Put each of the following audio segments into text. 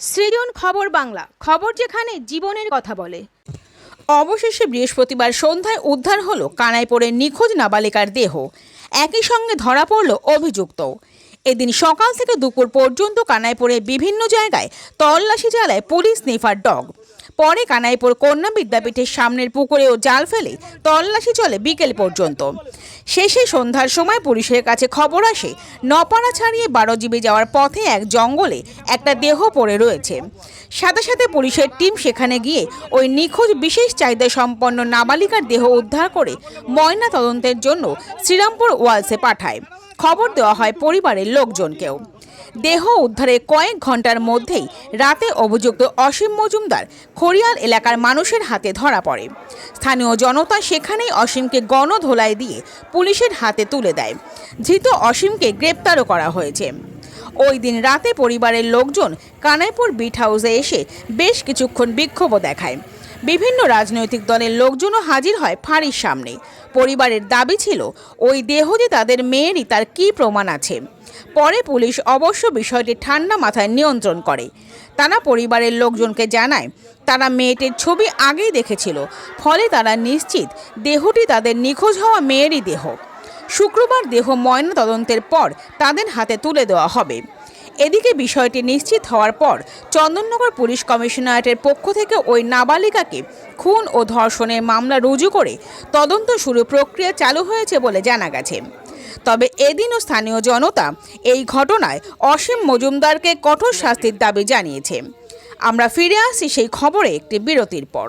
সৃজন খবর বাংলা, খবর যেখানে জীবনের কথা বলে। অবশেষে বৃহস্পতিবার সন্ধ্যায় উদ্ধার হলো পড়ে নিখোঁজ নাবালিকার দেহ। একই সঙ্গে ধরা পড়ল অভিযুক্ত এদিন সকাল থেকে দুপুর পর্যন্ত কানাইপুরের বিভিন্ন জায়গায় তল্লাশি চালায় পুলিশ স্নিফার ডগ। পরে কানাইপুর কন্যা বিদ্যাপীঠের সামনের পুকুরেও জাল ফেলে তল্লাশি চলে বিকেল পর্যন্ত। শেষে সন্ধ্যার সময় পুলিশের কাছে খবর আসে, নপাড়া ছাড়িয়ে বারোজিবি যাওয়ার পথে এক জঙ্গলে একটা দেহ পড়ে রয়েছে। সাথে সাথে পুলিশের টিম সেখানে গিয়ে ওই নিখোঁজ বিশেষ চাহিদা সম্পন্ন নাবালিকার দেহ উদ্ধার করে ময়না তদন্তের জন্য শ্রীরামপুর ওয়ালসে পাঠায়। খবর দেওয়া হয় পরিবারের লোকজনকেও। দেহ উদ্ধারে কয়েক ঘণ্টার মধ্যেই রাতে অভিযুক্ত অসীম মজুমদার খড়িয়াল এলাকার মানুষের হাতে ধরা পড়ে। স্থানীয় জনতা সেখানেই অসীমকে গণধোলাই দিয়ে পুলিশের হাতে তুলে দেয়। ধৃত অসীমকে গ্রেপ্তারও করা হয়েছে। ওই দিন রাতে পরিবারের লোকজন কানাইপুর বিট হাউসে এসে বেশ কিছুক্ষণ বিক্ষোভও দেখায়। বিভিন্ন রাজনৈতিক দলের লোকজনও হাজির হয় ফাঁড়ির সামনে। পরিবারের দাবি ছিল, ওই দেহ যে তাদের মেয়েরই, তার কী প্রমাণ আছে? পরে পুলিশ অবশ্য বিষয়টি ঠান্ডা মাথায় নিয়ন্ত্রণ করে। তারা পরিবারের লোকজনকে জানায়, তারা মেয়েটির ছবি আগেই দেখেছিল, ফলে তারা নিশ্চিত দেহটি তাদের নিখোঁজ হওয়া মেয়েরই দেহ। শুক্রবার দেহ ময়না তদন্তের পর তাদের হাতে তুলে দেওয়া হবে। এদিকে বিষয়টি নিশ্চিত হওয়ার পর চন্দননগর পুলিশ কমিশনারেটের পক্ষ থেকে ওই নাবালিকাকে খুন ও ধর্ষণের মামলা রুজু করে তদন্ত শুরু প্রক্রিয়া চালু হয়েছে বলে জানা গেছে। তবে এদিনও স্থানীয় জনতা এই ঘটনায় অসীম মজুমদারকে কঠোর শাস্তির দাবি জানিয়েছে। আমরা ফিরে আসি সেই খবরে একটি বিরতির পর।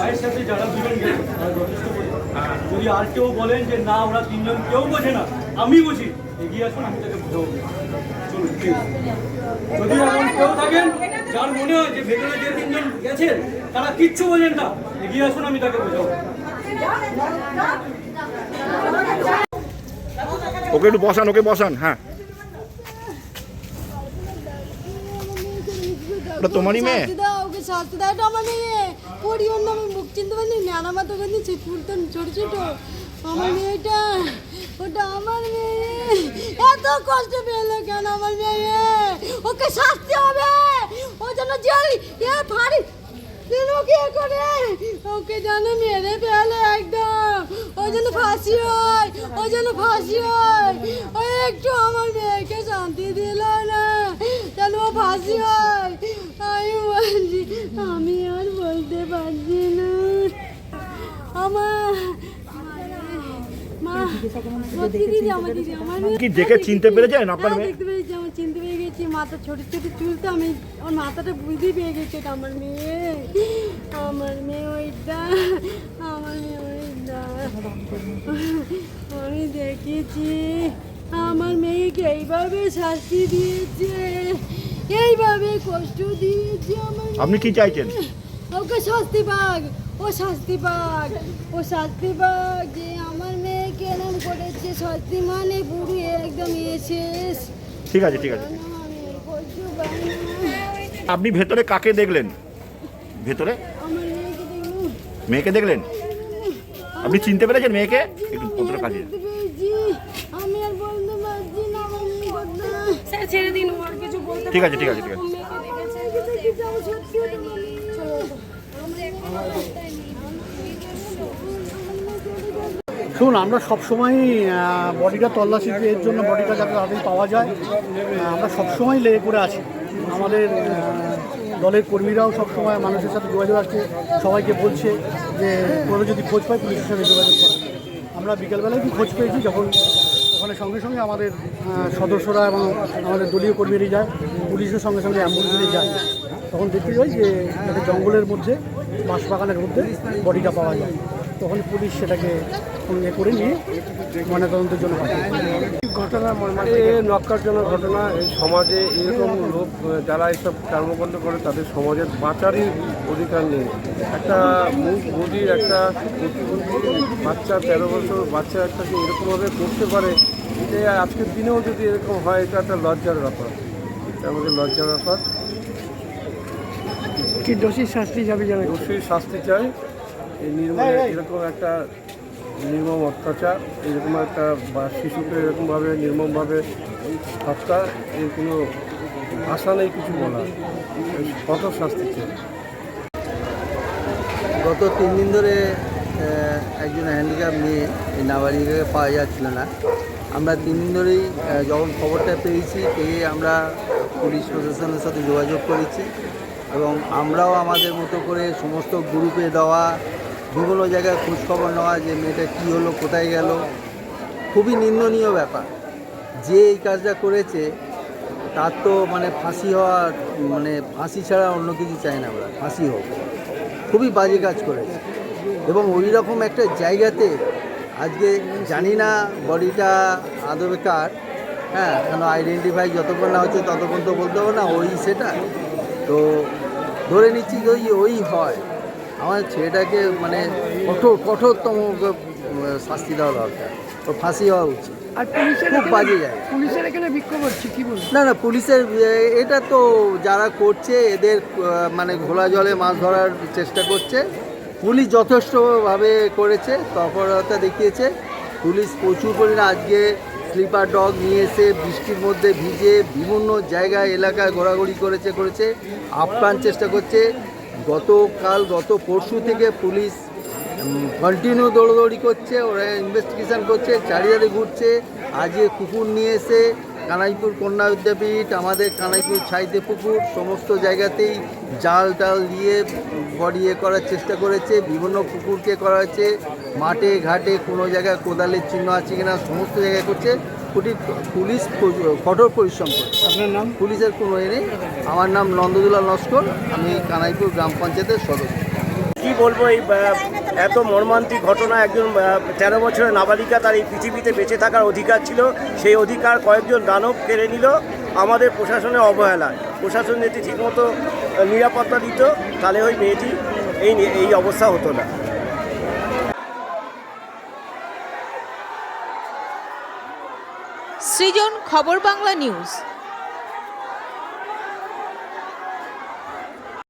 মায়ের সাথে যারা দুজন গেছে তারা যথেষ্ট যদি আর কেউ বলেন যে না ওরা তিনজন কেউ বোঝে না আমি বুঝি। এগিয়ে আসুন আমি তাকে বুঝাবো চলুন যদি এমন কেউ থাকেন যার মনে হয় যে ভেতরে যে তিনজন গেছেন তারা কিচ্ছু বোঝেন না। এগিয়ে আসুন আমি তাকে বোঝাবো। ওকে একটু বসান ওকে বসান হ্যাঁ। ওটা তোমারই মেয়ে? এটা ওর নামে মুখ চিনতে পারিনি নানা মাথা করে ছোট ছোট। আমার মেয়েটা, ওটা আমার মেয়ে। এত কষ্ট পেল কেন আমার মেয়ে? ওকে শাস্তি হবে। ও যেন জেল এ ফাড়ি ওকে করে? ওকে যেন মেরে ফেলে একদম। ও যেন ফাঁসি হয়, ও যেন ফাঁসি হয়। ও একটু আমার মেয়েকে শান্তি দিল না। যেন ও ফাঁসি হয়। আমি আর বলতে পারছি না। আমার কি দেখে চিনতে পেরেছেন আপনার হ্যাঁ, মেয়ে দেখতে পেরেছি আমার চিনতে পেরে গেছি। মাথা ছোট ছোট চুলটা আমি ওর মাথাটা বুঝতে পেয়ে গেছি এটা আমার মেয়ে। আমার মেয়ে ওইটা আমার মেয়ে ওইটা। আমি দেখেছি আমার মেয়েকে এইভাবে শাস্তি দিয়েছে। এইভাবে কষ্ট দিয়েছে আমার আপনি কি চাইছেন? ওকে শাস্তি পাক ও শাস্তি পাক ও শাস্তি পাক যে আমার মেয়েকে এরম করেছে শাস্তি মানে পুরো একদম শেষ ঠিক আছে ঠিক আছে। আপনি ভেতরে কাকে দেখলেন? ভেতরে? মেয়েকে দেখলেন? আপনি চিনতে পেরেছেন মেয়েকে? একটু কাজে আমি আর বলতে পারছি না ছেড়ে দিন ঠিক আছে ঠিক আছে ঠিক আছে। শুনুন, আমরা সবসময় বডিটা তল্লাশি এর জন্য বডিটা যাতে তাড়াতাড়ি পাওয়া যায় আমরা সবসময় লেগে করে আছি। আমাদের দলের কর্মীরাও সব সময় মানুষের সাথে যোগাযোগ রাখছে সবাইকে বলছে যে কোনো যদি খোঁজ পায়, পুলিশের সাথে যোগাযোগ করে। আমরা বিকেলবেলায় কি খোঁজ পেয়েছি, যখন ওখানে সঙ্গে সঙ্গে আমাদের সদস্যরা এবং আমাদের দলীয় কর্মীরাই যায় পুলিশের সঙ্গে সঙ্গে অ্যাম্বুলেন্সে যায়। তখন দেখতে যাই যে একটা জঙ্গলের মধ্যে, বাঁশবাগানের মধ্যে বডিটা পাওয়া যায়। তখন পুলিশ সেটাকে সঙ্গে করে নিয়ে ময়নাতদন্তের জন্য পাঠায়। ঘটনা এ নক্কারজনক ঘটনা। এই সমাজে এরকম লোক যারা এইসব কর্মকাণ্ড করে তাদের সমাজের বাঁচারই অধিকার নেই। একটা মুখ বধির একটা বাচ্চা তেরো বছর বাচ্চা একটাকে এরকমভাবে করতে পারে এটা আজকের দিনেও যদি এরকম হয় এটা একটা লজ্জার ব্যাপার। এটা আমাদের লজ্জার ব্যাপার। কি দোষী শাস্তি যাবে জানে অবশ্যই শাস্তি চাই। এই নির্মম এরকম একটা নির্মম অত্যাচার, এরকম একটা বা শিশুকে এরকমভাবে নির্মমভাবে হত্যা, এর কোনো আশা নেই কিছু বলা কঠোর শাস্তি গত তিন দিন ধরে একজন হ্যান্ডিক্যাপ মেয়ে এই নাবালিকাকে পাওয়া যাচ্ছিল না। আমরা তিন দিন ধরেই যখন খবরটা পেয়েছি, পেয়ে আমরা পুলিশ প্রশাসনের সাথে যোগাযোগ করেছি এবং আমরাও আমাদের মতো করে সমস্ত গ্রুপে দেওয়া বিভিন্ন জায়গায় খোঁজখবর নেওয়া যে মেয়েটা কী হলো, কোথায় গেল, খুবই নিন্দনীয় ব্যাপার। যে এই কাজটা করেছে, তার তো মানে ফাঁসি হওয়ার মানে ফাঁসি ছাড়া অন্য কিছু চাই না আমরা ফাঁসি হোক। খুবই বাজে কাজ করেছে। এবং ওই রকম একটা জায়গাতে, আজকে জানি না বডিটা আদবে কার হ্যাঁ কেন আইডেন্টিফাই যতক্ষণ না হচ্ছে ততক্ষণ তো বলতে হবে না, ওই সেটা। তো ধরে নিচ্ছি যদি ওই হয়। আমার ছেলেটাকে মানে কঠোর কঠোরতম শাস্তি দেওয়া দরকার। তো ফাঁসি হওয়া উচিত। আর পুলিশের খুব বাজে যায় পুলিশের এখানে বিক্ষোভ হচ্ছে কি না না পুলিশের এটা তো যারা করছে এদের মানে ঘোলা জলে মাছ ধরার চেষ্টা করছে। পুলিশ যথেষ্টভাবে করেছে তৎপরতা দেখিয়েছে। পুলিশ প্রচুর পরিমাণে আজকে স্লিপার ডগ নিয়ে এসে বৃষ্টির মধ্যে ভিজে বিভিন্ন জায়গায় এলাকায় ঘোরাঘুরি করেছে করেছে। আপ্রাণ চেষ্টা করছে। গতকাল, গত পরশু থেকে পুলিশ কন্টিনিউ দৌড়দৌড়ি করছে, ওরা ইনভেস্টিগেশন করছে, চারিধারে ঘুরছে। আজকে কুকুর নিয়ে এসে কানাইপুর কন্যা বিদ্যাপীঠ আমাদের কানাইপুর ছাইতে পুকুর, সমস্ত জায়গাতেই জাল টাল দিয়ে বডি ইয়ে করার চেষ্টা করেছে, বিভিন্ন পুকুরকে করা হয়েছে মাঠে, ঘাটে কোনো জায়গায় কোদালের চিহ্ন আছে কিনা, সমস্ত জায়গায় করছে। পুলিশ পুলিশ কঠোর পরিশ্রম করে। আপনার নাম? পুলিশের কোনো এ নেই। আমার নাম নন্দদুলা লস্কর। আমি কানাইপুর গ্রাম পঞ্চায়েতের সদস্য। কি বলব এই এত মর্মান্তিক ঘটনা একজন তেরো বছরের নাবালিকা তার এই পৃথিবীতে বেঁচে থাকার অধিকার ছিল। সেই অধিকার কয়েকজন দানব কেড়ে নিল। আমাদের প্রশাসনের অবহেলা প্রশাসন যদি ঠিকমতো নিরাপত্তা দিত তাহলে ওই মেয়েটি এই এই অবস্থা হতো না। সৃজন খবর বাংলা নিউজ।